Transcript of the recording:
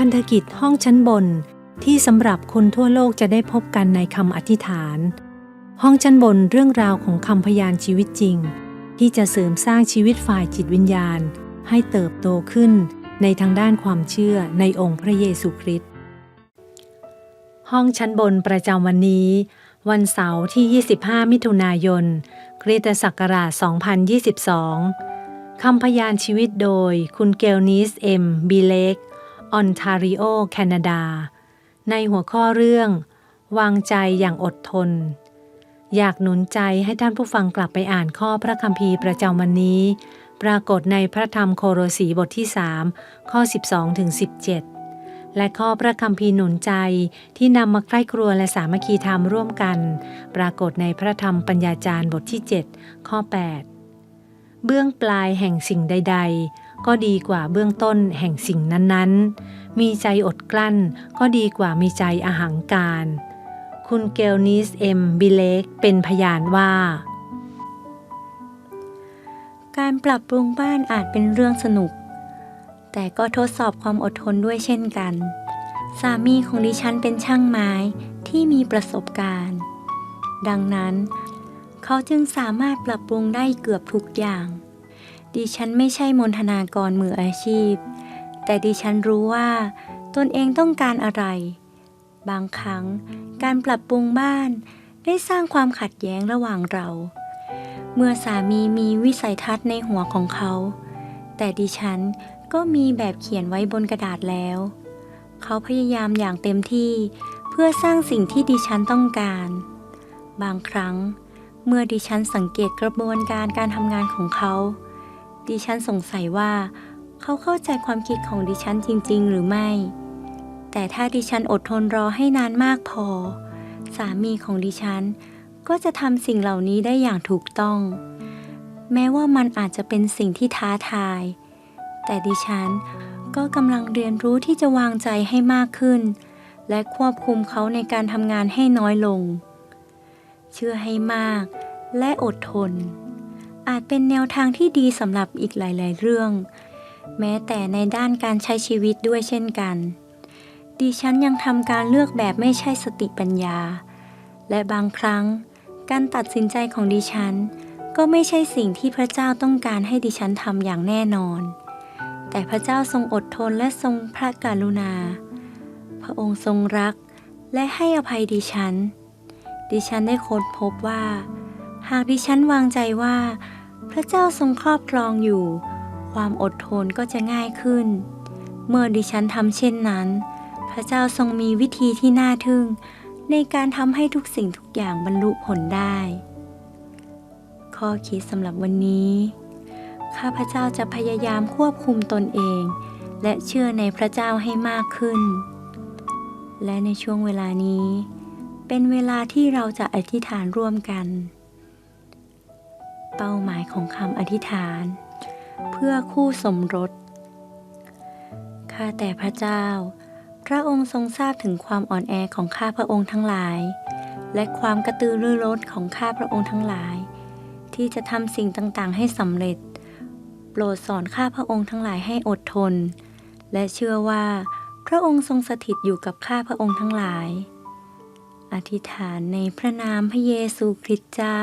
พันธกิจห้องชั้นบนที่สำหรับคนทั่วโลกจะได้พบกันในคำอธิษฐาน ห้องชั้นบนเรื่องราวของคำพยานชีวิตจริง ที่จะเสริมสร้างชีวิตฝ่ายจิตวิญญาณ ให้เติบโตขึ้นในทางด้านความเชื่อในองค์พระเยซูคริสต์ห้องชั้นบนประจำวันนี้ วันเสาร์ที่ 25 มิถุนายน คริสตศักราช 2022 คำพยานชีวิตโดยคุณเกลนิสเอ็มบีเล็ก ออนทาริโอ แคนาดา ในหัวข้อเรื่อง วางใจอย่างอดทน อยากหนุนใจให้ท่านผู้ฟังกลับไปอ่านข้อพระคัมภีร์ประจำวันนี้ ปรากฏในพระธรรมโคโรสีบทที่ 3 ข้อ 12ถึง17 และข้อพระคัมภีร์หนุนใจที่นำมาใกล้ครัวและสามัคคีธรรมร่วมกัน ปรากฏในพระธรรมปัญญาจารย์บทที่ 7 ข้อ 8 เบื้องปลายแห่งสิ่งใด ๆ ก็ดีกว่าเบื้องต้นแห่งสิ่งนั้นๆ มีใจอดกลั้นก็ดีกว่ามีใจอหังการ คุณเกลนิสเอ็มบิเลกเป็นพยานว่า การปรับปรุงบ้านอาจเป็นเรื่องสนุก แต่ก็ทดสอบความอดทนด้วยเช่นกัน สามีของดิฉันเป็นช่างไม้ที่มีประสบการณ์ ดังนั้น เขาจึงสามารถปรับปรุงได้เกือบทุกอย่าง ดิฉันไม่ใช่มนทนากรมืออาชีพ แต่ดิฉันรู้ว่าตนเองต้องการอะไร บางครั้งการปรับปรุงบ้านได้สร้างความขัดแย้งระหว่างเรา เมื่อสามีมีวิสัยทัศน์ในหัวของเขา แต่ดิฉันก็มีแบบเขียนไว้บนกระดาษแล้ว เขาพยายามอย่างเต็มที่เพื่อสร้างสิ่งที่ดิฉันต้องการ บางครั้ง เมื่อดิฉันสังเกตกระบวนการการทำงานของเขา ดิฉันสงสัยว่า เขาเข้าใจความคิดของดิฉันจริง ๆ หรือไม่ แต่ถ้าดิฉันอดทนรอให้นานมากพอ สามีของดิฉัน ก็จะทำสิ่งเหล่านี้ได้อย่างถูกต้อง แม้ว่ามันอาจจะเป็นสิ่งที่ท้าทาย แต่ดิฉันก็กำลังเรียนรู้ที่จะวางใจให้มากขึ้น และควบคุมเขาในการทำงานให้น้อยลง เชื่อให้มากและอดทน อาจเป็นแนวทางที่ดีสำหรับอีกหลาย ๆ เรื่อง แม้แต่ในด้านการใช้ชีวิตด้วยเช่นกัน ดิฉันยังทำการเลือกแบบไม่ใช่สติปัญญา และบางครั้ง การตัดสินใจของดิฉัน ก็ไม่ใช่สิ่งที่พระเจ้าต้องการให้ดิฉันทำอย่างแน่นอน แต่พระเจ้าทรงอดทนและทรงพระกรุณา พระองค์ทรงรักและให้อภัยดิฉัน ดิฉันได้ค้นพบว่า หากดิฉันวางใจว่า พระเจ้าทรงครอบครองอยู่ ความอดทนก็จะง่ายขึ้น เมื่อดิฉันทำเช่นนั้น พระเจ้าทรงมีวิธีที่น่าทึ่ง ในการทำให้ทุกสิ่งทุกอย่างบรรลุผลได้ ข้อคิดสำหรับวันนี้ ข้าพเจ้าจะพยายามควบคุมตนเอง และเชื่อในพระเจ้าให้มากขึ้น และในช่วงเวลานี้ เป็นเวลาที่เราจะอธิษฐานร่วมกัน เป้าหมายของคำอธิษฐาน เพื่อคู่สมรส ข้าแต่พระเจ้า พระองค์ทรงทราบถึงความอ่อนแอของข้าพระองค์ทั้งหลาย และความกระตือรือร้นของข้าพระองค์ทั้งหลาย ที่จะทำสิ่งต่างๆ ให้สำเร็จ โปรดสอนข้าพระองค์ทั้งหลายให้อดทน และเชื่อว่า พระองค์ทรงสถิตอยู่กับข้าพระองค์ทั้งหลาย อธิษฐานในพระนามพระเยซูคริสต์เจ้า